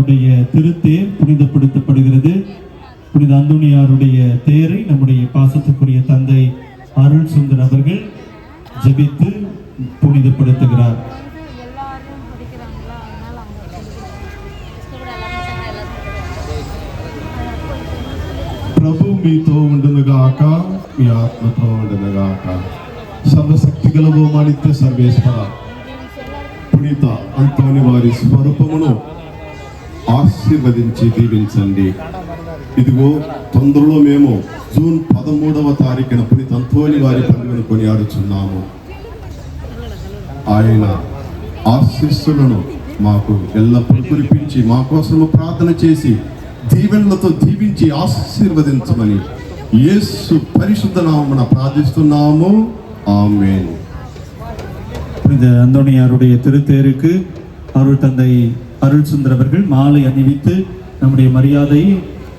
அந்தோணியாருடைய திருத்தேர் புனிதப்படுத்தப்படுகிறது புனித அந்தோணியாருடைய தேரை நம்முடைய பாசத்துக்குரிய தந்தை அருள் சுந்தர் அவர்கள் ஜெபித்து புனிதப்படுத்துகிறார் எல்லாரும் படிக்கிறாங்களா அதனால அவங்க சொல்லிக்கிறாங்க ప్రభు మీతో ఉండునుగాక మీ ఆత్మతో ఉండునుగాక సర్వశక్తి గలవు మాణిత్య సర్వేశ్వర పునీత అంతోని వారి స్వరూపమును ఆశీర్వదించి దీవించండి ఇదిగో తొందరలో మేము జూన్ పదమూడవ తారీఖున పునీత అంతోని వారి పండుగను కొనియాడుచున్నాము ఆయన ఆశీస్సులను మాకు ఎల్లప్పుడూ కురిపించి మా కోసము ప్రార్థన చేసి దీవెనలతో దీవించి ఆశీర్వదించమని యేసు పరిశుద్ధ నామమున ప్రార్థిస్తున్నాము ఆమేన్ புனித அந்தோணியாருடைய திருத்தேருக்கு அருள் தந்தை அருள் சுந்தர் அவர்கள் மாலை அணிவித்து நம்முடைய மரியாதை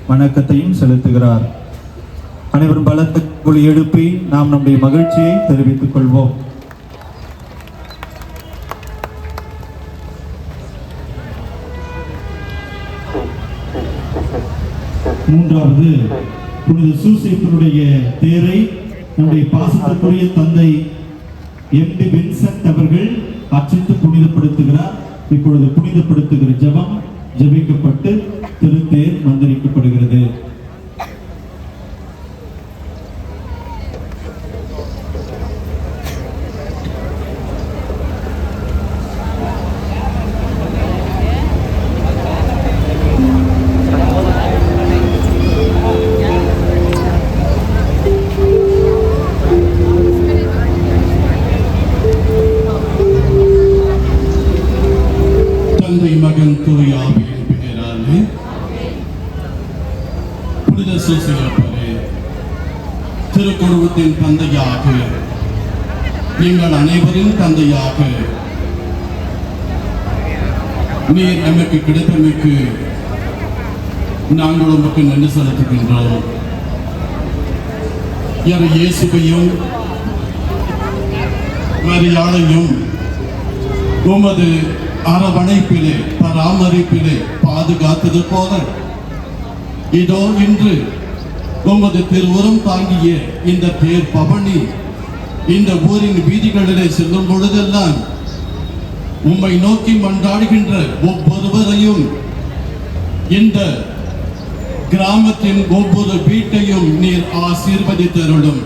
வணக்கத்தையும் செலுத்துகிறார். அனைவரும் பலத்த குழி எழுப்பி நாம் நம்முடைய மகிழ்ச்சியை தெரிவித்துக் கொள்வோம். மூன்றாவது புனித சூசேப்பருடைய தேரை நம்முடைய பாசத்துக்குரிய தந்தை எம் டி வின்சென்ட் அவர்கள் அச்சிட்டு புனிதப்படுத்துகிறார். இப்பொழுது புனிதப்படுத்துகிற ஜபம் ஜபிக்கப்பட்டு திருத்தேர் மந்திரி புனித சூசியப்பரே திருக்குடும்பத்தின் தந்தையாக நீங்கள் அனைவரின் தந்தையாக நீர் நமக்கு கிடைத்தமைக்கு நாங்கள் உமக்கு நன்றி செலுத்துகின்றோம். என இயேசுவையும் மரியாதையும் உமது அரவணைப்பிலே பராமரிப்பிலே பாதுகாத்தது போல இதோ இன்று உமது திருவுரம் தாங்கிய இந்த தேர் பவனி இந்த ஊரின் வீதிகளிலே செல்லும் பொழுதெல்லாம் உம்மை நோக்கி மன்றாடுகின்ற ஒவ்வொருவரையும் இந்த கிராமத்தின் ஒவ்வொரு வீட்டையும் நீர் ஆசீர்வதித்தருளும்.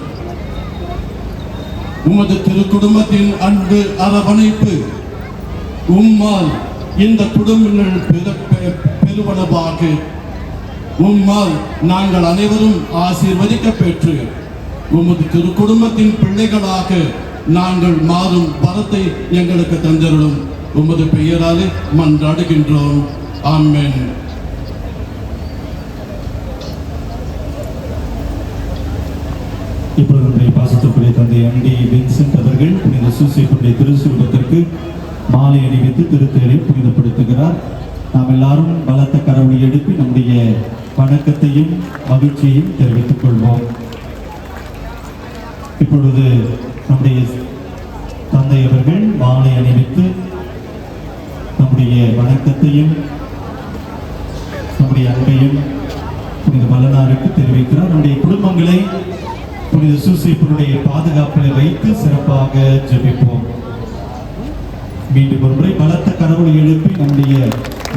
உமது திருக்குடும்பத்தின் அன்பு அரவணைப்பு உம்மால் இந்த குடும்பங்கள் பெருவனவாக உம்மால் நாங்கள் அனைவரும் ஆசீர்வதிக்க பெற்று உமது திரு குடும்பத்தின் பிள்ளைகளாக நாங்கள் மாறும் வரத்தை எங்களுக்கு தந்திருடும் உமது பெயராலே மன்றாடுகின்றோம். ஆமேன். இப்பொழுது நம்முடைய பாசத்துக்குரிய தந்தை எம். டி. வின்சென்ட் அவர்கள் புனித சூசேப்பருடைய திருசுரூபத்திற்கு மாலை அணிவித்து திருத்தேரை புனிதப்படுத்துகிறார். நாம் எல்லாரும் பலத்த கரவழி எடுத்து நம்முடைய வணக்கத்தையும் மகிழ்ச்சியையும் தெரிவித்துக் கொள்வோம். இப்பொழுது நம்முடைய தந்தை அவர்கள் மாலை அணிவித்து நம்முடைய வணக்கத்தையும் நம்முடைய அன்பையும் புனித பலனாருக்கு தெரிவிக்கிறார். நம்முடைய குடும்பங்களை புனித சூசைப்பனுடைய பாதுகாப்பில் வைத்து சிறப்பாக ஜெபிப்போம். மீண்டும் ஒரு பலத்த கடவுளை எழுப்பி நம்முடைய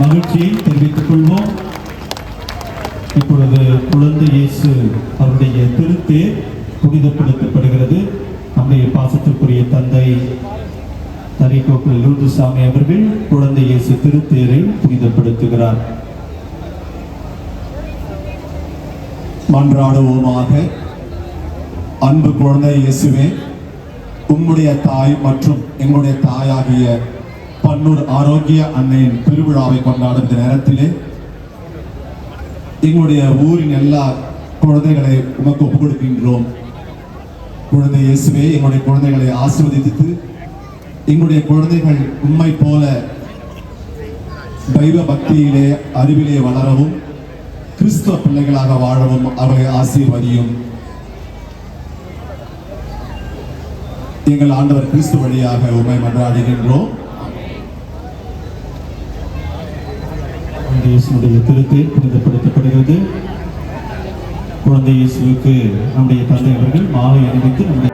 மகிழ்ச்சியை தெரிவித்துக் கொள்வோம். இப்பொழுது குழந்தை இயேசு அவருடைய திருத்தேர் புனிதப்படுத்தப்படுகிறது. நம்முடைய பாசத்திற்குரிய தந்தை தரிகோப்பில் லூதுசாமி அவர்கள் குழந்தை இயேசு திருத்தேரை புனிதப்படுத்துகிறார். மன்றாடுவோமாக அன்பு குழந்தை இயேசுவே உம்முடைய தாய் மற்றும் எங்களுடைய தாயாகிய பன்னூர் ஆரோக்கிய அன்னையின் திருவிழாவை கொண்டாடும் இந்த நேரத்திலே எங்களுடைய ஊரின் எல்லா குழந்தைகளை உமக்கு ஒப்புக் கொடுக்கின்றோம். குழந்தை இயேசுவே எங்களுடைய குழந்தைகளை ஆசிர்வதித்து எங்களுடைய குழந்தைகள் உண்மை போல தெய்வ பக்தியிலே அறிவிலே வளரவும் கிறிஸ்துவ பிள்ளைகளாக வாழவும் அவர்களை ஆசீர்வதியும். எங்கள் ஆண்டவர் கிறிஸ்து வழியாக உமை மன்றாடுகின்றோம். குழந்தை இயேசுனுடைய புனிதப்படுத்தப்படுகிறது. குழந்தை இயேசுவுக்கு நம்முடைய தந்தை அவர்கள் மாலை அணிவித்து நம்முடைய